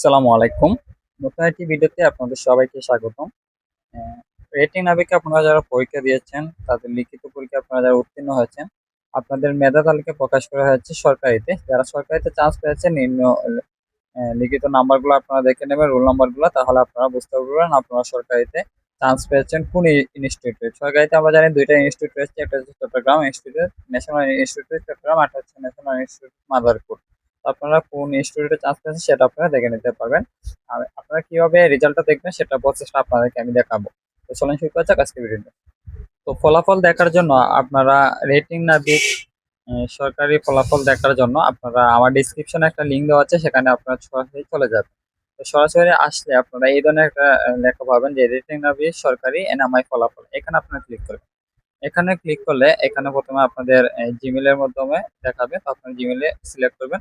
আসসালামু আলাইকুম। নতুন একটি ভিডিওতে আপনাদের সবাইকে স্বাগতম। রেটিং নাবিকে আপনারা যারা পরীক্ষা দিয়েছেন, তাদের লিখিত পরীক্ষা আপনারা যারা উত্তীর্ণ হয়েছেন, আপনাদের মেধা তালিকা প্রকাশ করা হয়েছে সরকারিতে। যারা সরকারিতে চান্স পেয়েছেন, নিম্ন লিখিত নাম্বারগুলো আপনারা দেখে নেবেন রোল নাম্বারগুলো তাহলে আপনারা বুঝতে পারবেন আপনারা সরকারিতে চান্স পেয়েছেন কোন ইনস্টিটিউটে সরকারিতে আমরা জানি দুইটা ইনস্টিটিউট রয়েছে, একটা হচ্ছে Chattogram institute national institute Chattogram, একটা হচ্ছে ন্যাশনাল ইনস্টিটিউট মাদারপুর। আপনারা কোন ইনস্টিটিউটে চান্স পেয়েছেন সেটা আপনারা দেখে নিতে পারবেন। আর আপনারা কীভাবে রেজাল্টটা দেখবেন সেটা প্রসেসটা আপনাদেরকে আমি দেখাবো। তো চলেন শুরু করা যাক আজকে ভিডিওটা তো। ফলাফল দেখার জন্য আপনারা রেটিং নাবিক আহ, সরকারি ফলাফল দেখার জন্য আপনারা আমার ডিসক্রিপশনে একটা লিঙ্ক দেওয়া আছে সেখানে আপনারা সরাসরি চলে যাবেন। তো সরাসরি আসলে আপনারা এই ধরনের একটা লেখা পাবেন যে রেটিং না নাবিক সরকারি এনআমআই ফলাফল। এখানে আপনারা ক্লিক করবেন। এখানে ক্লিক করলে এখানে প্রথমে আপনাদের জিমেলের মাধ্যমে দেখাবে। তো আপনার জিমেলে সিলেক্ট করবেন।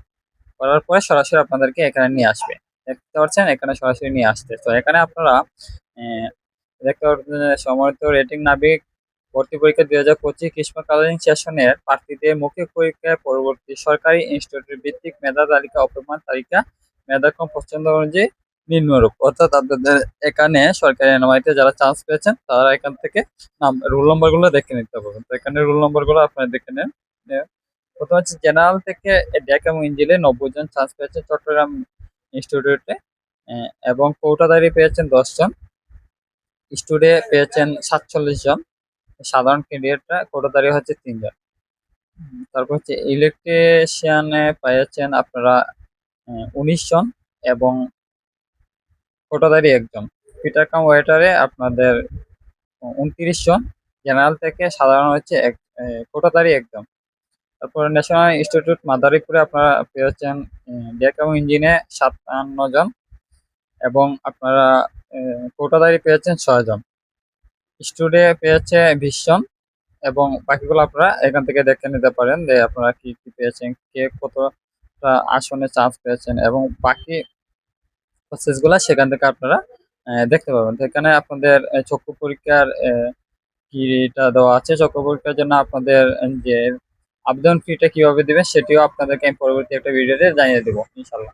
করার পরে সরাসরি আপনাদেরকে এখানে নিয়ে আসবে। দেখতে পাচ্ছেন, এখানে সরাসরি নিয়ে আসতে তো এখানে আপনারা দেখতে পাচ্ছেন সম্মানিত রেটিং নাবিক ভর্তি পরীক্ষা দুই হাজার পঁচিশ গ্রীষ্মকালীন সেশনের প্রার্থীদের মৌখিক পরীক্ষায় পরবর্তী সরকারি ইনস্টিটিউটের ভিত্তিক মেধা তালিকা অপমান তালিকা মেধাক্রম পছন্দ অনুযায়ী নিম্নরূপ। অর্থাৎ আপনাদের এখানে সরকারি এনআইতে যারা চান্স পেয়েছেন, তারা এখান থেকে নাম, রোল নম্বরগুলো দেখে নিতে পারবেন। তো এখানে রোল নম্বরগুলো আপনারা দেখে নেন। প্রথম হচ্ছে জেনারেল থেকে ডেক এবং ইঞ্জিলে নব্বই জন চান্স পেয়েছেন চট্টগ্রাম ইনস্টিটিউটে এবং কোটাদারি পেয়েছেন দশ জন। স্টুডে পেয়েছেন সাতচল্লিশ জন। সাধারণ ক্যান্ডিডেটরা কোটাদারি হচ্ছে তিনজন তারপর হচ্ছে ইলেকট্রিশিয়ানে পেয়েছেন আপনারা উনিশ জন এবং কোটাদারি একজন ফিটার কাম ওয়েটারে আপনাদের উনত্রিশ জন। জেনারেল থেকে সাধারণ হচ্ছে এক কোটাদারি একজন তারপর ন্যাশনাল ইনস্টিটিউট মাদারীপুরে আপনারা পেয়েছেন এবং ইঞ্জিনে সাতান্ন জন এবং আপনারা কোটাদারি পেয়েছেন ছয় জন। স্টুডে পেয়েছে বিশ জন এবং বাকিগুলো আপনারা এখান থেকে দেখে নিতে পারেন যে আপনারা কি কি পেয়েছেন, কে কতটা আসনে চান্স পেয়েছেন এবং বাকি প্রসেসগুলো সেখান থেকে আপনারা দেখতে পাবেন। তো এখানে আপনাদের চক্ষু পরীক্ষার কিটা দেওয়া আছে। চক্ষু পরীক্ষার জন্য আপনাদের যে আবেদন ফিটা কীভাবে দিবেন সেটিও আপনাদেরকে আমি পরবর্তী একটা ভিডিওতে জানিয়ে দেবো ইনশাল্লাহ